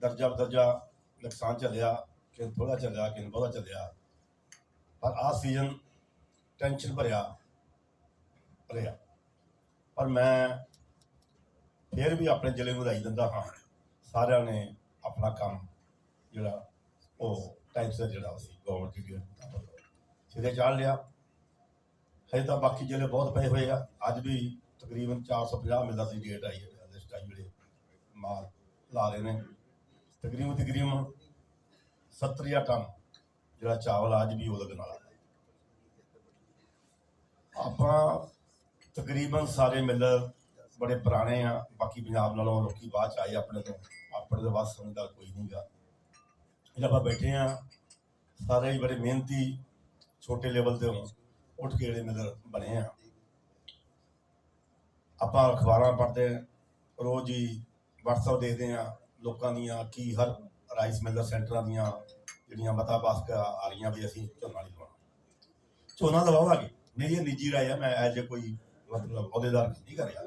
ਦਰਜਾ ਬਦਰਜਾ ਨੁਕਸਾਨ ਚੱਲਿਆ ਕਿ ਥੋੜਾ ਚੱਲਿਆ ਕਿ ਬਹੁਤਾ ਚੱਲਿਆ ਪਰ ਆਹ ਸੀਜ਼ਨ ਟੈਨਸ਼ਨ ਭਰਿਆ ਰਿਹਾ ਪਰ ਮੈਂ ਫਿਰ ਵੀ ਆਪਣੇ ਜ਼ਿਲ੍ਹੇ ਨੂੰ ਵਧਾਈ ਦਿੰਦਾ ਹਾਂ। ਸਾਰਿਆਂ ਨੇ ਆਪਣਾ ਕੰਮ ਜਿਹੜਾ ਉਹ ਟਾਈਮ ਸਿਰ ਜਿਹੜਾ ਸੀ ਗਵਰਨਮੈਂਟ ਦੀ ਸਿਰੇ ਚਾੜ ਲਿਆ। ਹਜੇ ਤਾਂ ਬਾਕੀ ਜ਼ਿਲ੍ਹੇ ਬਹੁਤ ਪਏ ਹੋਏ ਆ। ਅੱਜ ਵੀ ਤਕਰੀਬਨ 450 ਮਿਲਦਾ ਸੀ ਡੇਟ ਆਈ ਹੈ ਲਿਸਟ ਆਈ ਜਿਹੜੇ ਮਾਲ ਲਾ ਰਹੇ ਨੇ। ਤਕਰੀਬਨ ਤਕਰੀਬਨ 70000 ਟਨ ਜਿਹੜਾ ਚਾਵਲ ਅੱਜ ਵੀ ਉਹਦੇ ਨਾਲ ਆਪਾਂ ਤਕਰੀਬਨ ਸਾਰੇ ਮਿਲਰ ਬੜੇ ਪੁਰਾਣੇ ਆ ਬਾਕੀ ਪੰਜਾਬ ਨਾਲੋਂ ਲੋਕੀ ਬਾਅਦ ਚ ਆਏ ਆਪਣੇ ਤੋਂ। ਆਪਣੇ ਦੇ ਵਾਸਤੇ ਸਮਝਦਾ ਕੋਈ ਨਹੀਂਗਾ ਜਿਹੜਾ ਆਪਾਂ ਬੈਠੇ ਆ ਸਾਰੇ ਹੀ ਬੜੇ ਮਿਹਨਤੀ ਛੋਟੇ ਲੈਵਲ ਤੇ ਹੋਂ ਉੱਠ ਕੇ ਜਿਹੜੇ ਮਿੱਲ ਬਣੇ ਆ। ਆਪਾਂ ਅਖਬਾਰਾਂ ਪੜ੍ਹਦੇ ਹਾਂ, ਰੋਜ਼ ਹੀ WhatsApp ਦੇਖਦੇ ਆ ਲੋਕਾਂ ਦੀਆਂ ਕੀ ਹਰ ਰਾਈਸ ਮਿਲਰ ਸੈਂਟਰਾਂ ਦੀਆਂ ਜਿਹੜੀਆਂ ਮਤਾ ਪਾਸ ਆ ਰਹੀਆਂ ਵੀ ਅਸੀਂ ਝੋਨਾ ਨਹੀਂ ਲਵਾਉਣਾ ਝੋਨਾ ਲਵਾਵਾਂਗੇ। ਮੇਰੀ ਇਹ ਨਿੱਜੀ ਰਾਏ ਆ, ਮੈਂ ਐਜ ਕੋਈ ਮਤਲਬ ਅਹੁਦੇਦਾਰ ਨਹੀਂ ਕਰ ਰਿਹਾ।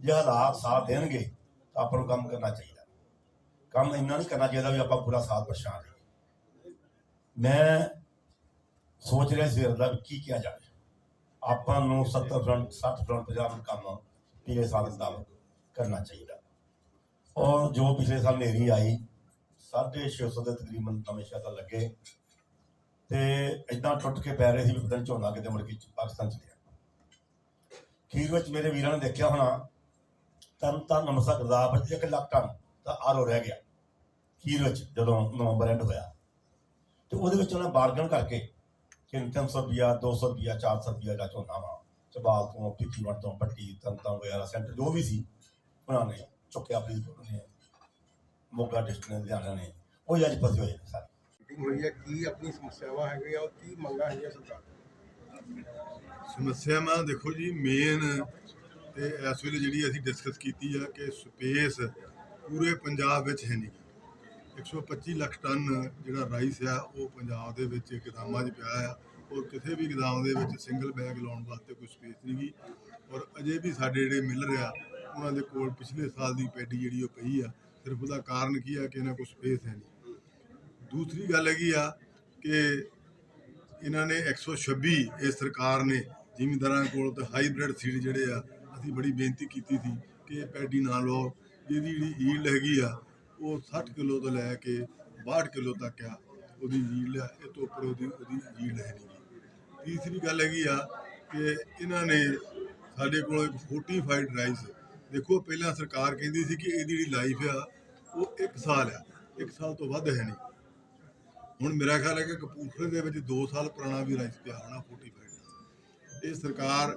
ਜੇ ਹਾਲਾਤ ਸਾਥ ਦੇਣਗੇ ਤਾਂ ਆਪਾਂ ਨੂੰ ਕੰਮ ਕਰਨਾ ਚਾਹੀਦਾ। ਕੰਮ ਇੰਨਾ ਨਹੀਂ ਕਰਨਾ ਚਾਹੀਦਾ ਵੀ ਆਪਾਂ ਪੂਰਾ ਸਾਥ ਪਛਾਣ ਲਈਏ ਮੈਂ ਸੋਚ ਰਿਹਾ ਸਵੇਰ ਦਾ ਵੀ ਕੀ ਕਿਹਾ ਜਾਵੇ। ਆਪਾਂ ਨੂੰ 70 ਫਰੰਟ 60 ਫਰੰਟ 50 ਫਰੰਟ ਕੰਮ ਪਿਛਲੇ ਸਾਲ ਦੇ ਮੁਤਾਬਕ ਕਰਨਾ ਚਾਹੀਦਾ। ਔਰ ਜੋ ਪਿਛਲੇ ਸਾਲ ਨੇਰੀ ਆਈ 650 ਦੇ ਤਕਰੀਬਨ ਨਵੇਂ ਸ਼ਾਦਾ ਲੱਗੇ। ਤੇ ਇਦਾਂ ਟੁੱਟ ਕੇ ਪੈ ਰਹੇ ਸੀ ਵੀ ਪਤਾ ਝੋਨਾ ਕਿਤੇ ਮੁੜ ਕੇ ਪਾਕਿਸਤਾਨ ਚ ਗਿਆ। ਖੀਰ ਵਿੱਚ ਮੇਰੇ ਵੀਰਾਂ ਨੇ ਦੇਖਿਆ ਹੋਣਾ ਤਨ ਤਨ ਨਮਸਾ ਗਰਦਾਪ ਵਿੱਚ 1 ਲੱਖ ਟਨ ਦਾ ਆਰੋ ਰਹਿ ਗਿਆ। ਖੀਰ ਵਿੱਚ ਜਦੋਂ ਨਵੰਬਰ ਐਂਡ ਹੋਇਆ। ਤੇ ਉਹਦੇ ਵਿੱਚ ਉਹਨਾਂ ਬਾਰਗਨ ਕਰਕੇ ਕਿ 300 ਰੁਪਿਆ 200 ਰੁਪਿਆ 400 ਰੁਪਿਆ ਦਾ ਝੋਨਾ ਵਾ। ਚਬਾਲ ਤੋਂ ਪਿੱਛੀਵੜ ਤੋਂ, ਪੱਟੀ ਤੰਤਾਂ ਵਗੈਰਾ, ਸੈਂਟਰ ਜੋ ਵੀ ਸੀ, ਉਹਨਾਂ ਨੇ ਚੁੱਕਿਆ ਆਪਣੀ ਨੇ ਮੋਗਾ ਡਿਸਟ੍ਰਿਕਟ ਨੇ ਲੁਧਿਆਣਾ ਨੇ। ਉਹ ਅੱਜ ਫਸੇ ਹੋਏ ਨੇ ਸਾਰੇ। ਮੀਟਿੰਗ ਹੋਈ ਹੈ ਕੀ ਆਪਣੀ ਸਮੱਸਿਆਵਾਂ ਹੈਗੀਆਂ ਔਰ ਕੀ ਮੰਗਾਂ ਹੈਗੀਆਂ ਸਰਕਾਰ ਦੀਆਂ? ਸਮੱਸਿਆਵਾਂ ਦੇਖੋ ਜੀ ਮੇਨ ਤੇ ਇਸ ਵੇਲੇ ਜਿਹੜੀ ਅਸੀਂ ਡਿਸਕਸ ਕੀਤੀ ਆ ਕਿ ਸਪੇਸ ਪੂਰੇ ਪੰਜਾਬ ਵਿੱਚ ਹੈ ਨਹੀਂ। 125 ਲੱਖ ਟਨ ਜਿਹੜਾ ਰਾਈਸ ਆ ਉਹ ਪੰਜਾਬ ਦੇ ਵਿੱਚ ਗੋਦਾਮਾਂ 'ਚ ਪਿਆ ਆ। ਔਰ ਕਿਸੇ ਵੀ ਗੋਦਾਮ ਦੇ ਵਿੱਚ ਸਿੰਗਲ ਬੈਗ ਲਾਉਣ ਵਾਸਤੇ ਕੋਈ ਸਪੇਸ ਨਹੀਂ ਗੀ। ਔਰ ਅਜੇ ਵੀ ਸਾਡੇ ਜਿਹੜੇ ਮਿਲਰ ਆ ਉਹਨਾਂ ਦੇ ਕੋਲ ਪਿਛਲੇ ਸਾਲ ਦੀ ਪੈਡੀ ਜਿਹੜੀ ਉਹ ਪਈ ਆ, ਸਿਰਫ ਉਹਦਾ ਕਾਰਨ ਕੀ ਆ ਕਿ ਇਹਨਾਂ ਕੋਲ ਸਪੇਸ ਹੈ ਨਹੀਂ। ਦੂਸਰੀ ਗੱਲ ਹੈਗੀ ਆ ਕਿ ਇਹਨਾਂ ਨੇ 126 ਇਹ ਸਰਕਾਰ ਨੇ ਜ਼ਿਮੀਂਦਾਰਾਂ ਕੋਲ ਤੇ ਹਾਈਬ੍ਰਿਡ ਸੀਡ ਜਿਹੜੇ ਆ, ਅਸੀਂ ਬੜੀ ਬੇਨਤੀ ਕੀਤੀ ਸੀ ਕਿ ਇਹ ਪੈਡੀ ਨਾ ਲਓ। ਜਿਹਦੀ ਜਿਹੜੀ ਈਲਡ ਹੈਗੀ ਆ, ਉਹ 60 ਕਿਲੋ ਤੋਂ ਲੈ ਕੇ 62 ਕਿਲੋ ਤੱਕ ਆ, ਉਹਦੀ ਈਲਡ ਆ, ਇਹ ਤੋਂ ਉੱਪਰ ਉਹਦੀ ਉਹਦੀ ਈਲਡ ਹੈ ਨਹੀਂ। ਤੀਸਰੀ ਗੱਲ ਹੈਗੀ ਆ ਕਿ ਇਹਨਾਂ ਨੇ ਸਾਡੇ ਕੋਲ ਇੱਕ ਫੋਰਟੀਫਾਈਡ ਰਾਈਸ ਦੇਖੋ, ਪਹਿਲਾਂ ਸਰਕਾਰ ਕਹਿੰਦੀ ਸੀ ਕਿ ਇਹਦੀ ਜਿਹੜੀ ਲਾਈਫ ਆ, ਉਹ 1 ਸਾਲ ਆ। 1 ਸਾਲ ਤੋਂ ਵੱਧ ਹੈ ਨਹੀਂ। ਹੁਣ ਮੇਰਾ ਖਿਆਲ ਹੈ ਕਿ ਕਪੂਰਥਲੇ ਦੇ ਵਿੱਚ 2 ਸਾਲ ਪੁਰਾਣਾ ਵੀ ਰਾਈਸ ਪਿਆ ਹੋਣਾ 45 ਇਹ ਸਰਕਾਰ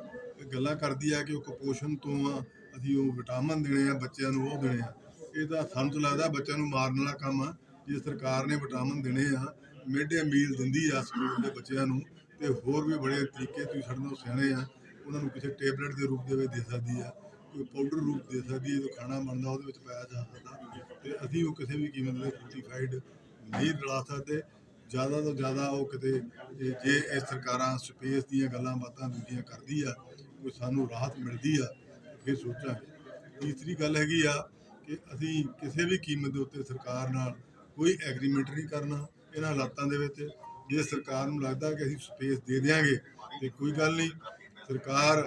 ਗੱਲਾਂ ਕਰਦੀ ਆ ਕਿ ਉਹ ਕੁਪੋਸ਼ਣ ਤੋਂ ਆ, ਅਸੀਂ ਉਹ ਵਿਟਾਮਿਨ ਦੇਣੇ ਆ, ਬੱਚਿਆਂ ਨੂੰ ਉਹ ਦੇਣੇ ਆ। ਇਹ ਤਾਂ ਸਾਨੂੰ ਤਾਂ ਲੱਗਦਾ ਬੱਚਿਆਂ ਨੂੰ ਮਾਰਨ ਵਾਲਾ ਕੰਮ ਆ। ਜੇ ਸਰਕਾਰ ਨੇ ਵਿਟਾਮਿਨ ਦੇਣੇ ਆ ਮਿਡ ਡੇ ਮੀਲ ਦਿੰਦੀ ਆ ਸਕੂਲ ਦੇ ਬੱਚਿਆਂ ਨੂੰ, ਤੇ ਹੋਰ ਵੀ ਬੜੇ ਤਰੀਕੇ ਤੁਸੀਂ ਸਾਡੇ ਨਾਲ ਸਿਆਣੇ ਆ, ਉਹਨਾਂ ਨੂੰ ਕਿਸੇ ਟੇਬਲੇਟ ਦੇ ਰੂਪ ਦੇ ਵਿੱਚ ਦੇ ਸਕਦੀ ਆ। ਕੋਈ ਪਾਊਡਰ ਰੂਪ ਦੇ ਸਕਦੀ ਹੈ ਜੋ ਖਾਣਾ ਬਣਦਾ ਉਹਦੇ ਵਿੱਚ ਪਾਇਆ ਜਾ ਸਕਦਾ। ਤੇ ਅਸੀਂ ਉਹ ਕਿਸੇ ਵੀ ਕੀਮਤ ਦੇ ਫੋਰਟੀਫਾਈਡ ਨਹੀਂ ਰਲਾ ਸਕਦੇ। ਜ਼ਿਆਦਾ ਤੋਂ ਜ਼ਿਆਦਾ ਉਹ ਕਿਤੇ ਜੇ ਇਹ ਸਰਕਾਰਾਂ ਸਪੇਸ ਦੀਆਂ ਗੱਲਾਂ ਬਾਤਾਂ ਦੂਜੀਆਂ ਕਰਦੀ ਆ, ਕੋਈ ਸਾਨੂੰ ਰਾਹਤ ਮਿਲਦੀ ਆ, ਫਿਰ ਸੋਚਾਂਗੇ। ਤੀਸਰੀ ਗੱਲ ਹੈਗੀ ਆ ਕਿ ਅਸੀਂ ਕਿਸੇ ਵੀ ਕੀਮਤ ਦੇ ਉੱਤੇ ਸਰਕਾਰ ਨਾਲ ਕੋਈ ਐਗਰੀਮੈਂਟ ਨਹੀਂ ਕਰਨਾ ਇਹਨਾਂ ਹਾਲਾਤਾਂ ਦੇ ਵਿੱਚ। ਜੇ ਸਰਕਾਰ ਨੂੰ ਲੱਗਦਾ ਕਿ ਅਸੀਂ ਸਪੇਸ ਦੇ ਦਿਆਂਗੇ, ਤੇ ਕੋਈ ਗੱਲ ਨਹੀਂ। ਸਰਕਾਰ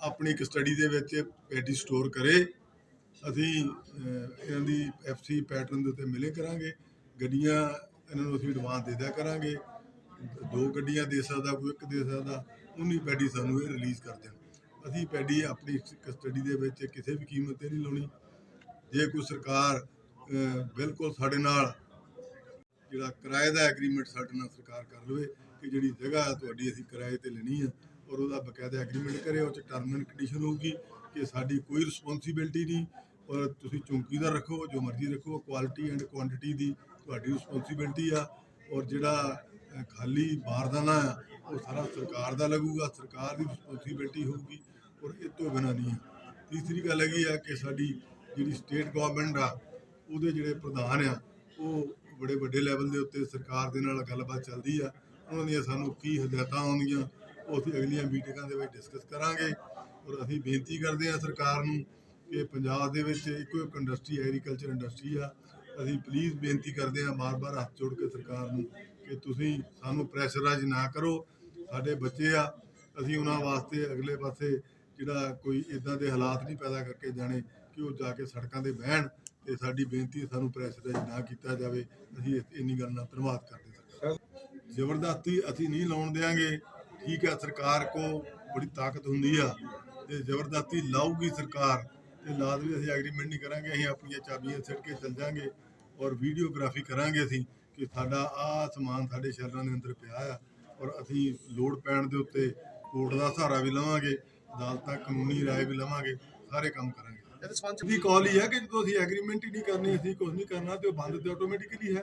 ਆਪਣੀ ਕਸਟਡੀ ਦੇ ਵਿੱਚ ਪੈਡੀ ਸਟੋਰ ਕਰੇ। ਅਸੀਂ ਇਹਨਾਂ ਦੀ ਐਫਸੀ ਪੈਟਰਨ ਦੇ ਉੱਤੇ ਮਿਲੇ ਕਰਾਂਗੇ। ਗੱਡੀਆਂ ਇਹਨਾਂ ਨੂੰ ਅਸੀਂ ਐਡਵਾਂਸ ਦੇ ਦਿਆ ਕਰਾਂਗੇ। ਦੋ ਗੱਡੀਆਂ ਦੇ ਸਕਦਾ, ਕੋਈ ਇੱਕ ਦੇ ਸਕਦਾ, ਉਨੀ ਪੈਡੀ ਸਾਨੂੰ ਇਹ ਰਿਲੀਜ਼ ਕਰ ਦੇਣ। ਅਸੀਂ ਪੈਡੀ ਆਪਣੀ ਕਸਟਡੀ ਦੇ ਵਿੱਚ ਕਿਸੇ ਵੀ ਕੀਮਤ ਤੇ ਨਹੀਂ ਲਾਉਣੀ। ਜੇ ਕੋਈ ਸਰਕਾਰ ਬਿਲਕੁਲ ਸਾਡੇ ਨਾਲ ਜਿਹੜਾ ਕਿਰਾਏ ਦਾ ਐਗਰੀਮੈਂਟ ਸਾਡੇ ਨਾਲ ਸਰਕਾਰ ਕਰ ਲਵੇ ਕਿ ਜਿਹੜੀ ਜਗ੍ਹਾ ਤੁਹਾਡੀ ਅਸੀਂ ਕਿਰਾਏ ਤੇ ਲੈਣੀ ਆ ਔਰ ਉਹਦਾ ਬਕਾਇਦਾ ਐਗਰੀਮੈਂਟ ਕਰੇ ਉਹ ਚ ਟਰਮ ਐਂਡ ਕੰਡੀਸ਼ਨ ਹੋਊਗੀ ਕਿ ਸਾਡੀ ਕੋਈ ਰਿਸਪੌਂਸਿਬਿਲਟੀ ਨਹੀਂ ਔਰ ਤੁਸੀਂ ਚੌਂਕੀਦਾਰ ਰੱਖੋ ਜੋ ਮਰਜ਼ੀ ਰੱਖੋ ਕੁਆਲਿਟੀ ਐਂਡ ਕੁਆਂਟੀਟੀ ਦੀ ਤੁਹਾਡੀ ਰਿਸਪੌਂਸਿਬਿਲਟੀ ਆ ਔਰ ਜਿਹੜਾ ਅਹ, ਖਾਲੀ ਬਾਰਦਾਨਾ ਆ ਉਹ ਸਾਰਾ ਸਰਕਾਰ ਦਾ ਲੱਗੂਗਾ ਸਰਕਾਰ ਦੀ ਰਿਸਪੌਂਸਿਬਿਲਟੀ ਹੋਊਗੀ ਔਰ ਇਹ ਤੋਂ ਬਿਨਾਂ ਨਹੀਂ ਹੈ ਤੀਸਰੀ ਗੱਲ ਹੈਗੀ ਆ ਕਿ ਸਾਡੀ ਜਿਹੜੀ ਸਟੇਟ ਗਵਰਨਮੈਂਟ ਆ ਉਹਦੇ ਜਿਹੜੇ ਪ੍ਰਧਾਨ ਆ ਉਹ ਬੜੇ ਵੱਡੇ ਲੈਵਲ ਦੇ ਉੱਤੇ ਸਰਕਾਰ ਦੇ ਨਾਲ ਗੱਲਬਾਤ ਚੱਲਦੀ ਆ। ਉਹਨਾਂ ਦੀਆਂ ਸਾਨੂੰ ਕੀ ਹਦਾਇਤਾਂ ਆਉਂਦੀਆਂ ਉਹ ਅਸੀਂ ਅਗਲੀਆਂ ਮੀਟਿੰਗਾਂ ਦੇ ਵਿੱਚ ਡਿਸਕਸ ਕਰਾਂਗੇ ਔਰ ਅਸੀਂ ਬੇਨਤੀ ਕਰਦੇ ਹਾਂ ਸਰਕਾਰ ਨੂੰ ਕਿ ਪੰਜਾਬ ਦੇ ਵਿੱਚ ਇੱਕੋ ਇੱਕ ਇੰਡਸਟਰੀ ਐਗਰੀਕਲਚਰ ਇੰਡਸਟਰੀ ਆ। ਅਸੀਂ ਪਲੀਜ਼ ਬੇਨਤੀ ਕਰਦੇ ਹਾਂ ਬਾਰ-ਬਾਰ ਹੱਥ ਜੋੜ ਕੇ ਸਰਕਾਰ ਨੂੰ ਕਿ ਤੁਸੀਂ ਸਾਨੂੰ ਪ੍ਰੈਸ਼ਰਾਈਜ਼ ਨਾ ਕਰੋ। ਸਾਡੇ ਬੱਚੇ ਆ, ਅਸੀਂ ਉਹਨਾਂ ਵਾਸਤੇ ਅਗਲੇ ਪਾਸੇ ਜਿਹੜਾ ਕੋਈ ਇਦਾਂ ਦੇ ਹਾਲਾਤ ਨਹੀਂ ਪੈਦਾ ਕਰਕੇ ਜਾਣੇ ਕਿ ਉਹ ਜਾ ਕੇ ਸੜਕਾਂ ਤੇ ਬਹਿਣ ਤੇ ਸਾਡੀ ਬੇਨਤੀ ਸਾਨੂੰ ਪ੍ਰੈਸ਼ਰਾਈਜ਼ ਨਾ ਕੀਤਾ ਜਾਵੇ। ਅਸੀਂ ਇੰਨੀ ਗੱਲ ਨਾਲ ਧੰਨਵਾਦ ਕਰਦੇ ਹਾਂ ਜ਼ਬਰਦਸਤੀ ਅਸੀਂ ਨਹੀਂ ਲਾਉਣ ਦੇਾਂਗੇ ਠੀਕ ਹੈ ਸਰਕਾਰ ਕੋ ਬੜੀ ਤਾਕਤ ਹੁੰਦੀ ਆ ਤੇ ਜ਼ਬਰਦਸਤੀ ਲਾਊਗੀ ਸਰਕਾਰ ਤੇ ਵੀ ਅਸੀਂ ਐਗਰੀਮੈਂਟ ਨਹੀਂ ਕਰਾਂਗੇ ਅਸੀਂ ਆਪਣੀਆਂ ਚਾਬੀਆਂ ਸਿੱਟ ਕੇ ਚੱਲ ਜਾਾਂਗੇ ਔਰ ਵੀਡੀਓਗ੍ਰਾਫੀ ਕਰਾਂਗੇ ਅਸੀਂ ਕਿ ਸਾਡਾ ਆਹ ਸਮਾਨ ਸਾਡੇ ਸ਼ਹਿਰਾਂ ਦੇ ਅੰਦਰ ਪਿਆ ਆ ਔਰ ਅਸੀਂ ਲੋਡ ਪੈਣ ਦੇ ਉੱਤੇ ਕੋਰਟ ਦਾ ਸਹਾਰਾ ਵੀ ਲਵਾਂਗੇ ਅਦਾਲਤਾਂ ਕਾਨੂੰਨੀ ਰਾਏ ਵੀ ਲਵਾਂਗੇ ਸਾਰੇ ਕੰਮ ਕਰਾਂਗੇ। ਇਹਦੇ ਸੰਬੰਧ ਚ ਦੀ ਕਾਲ ਹੀ ਹੈ ਕਿ ਜਦੋਂ ਅਸੀਂ ਐਗਰੀਮੈਂਟ ਹੀ ਨਹੀਂ ਕਰਨੀ ਅਸੀਂ ਕੁਝ ਨਹੀਂ ਕਰਨਾ ਤੇ ਉਹ ਬੰਦ ਤੇ ਆਟੋਮੈਟਿਕਲੀ ਹੈ।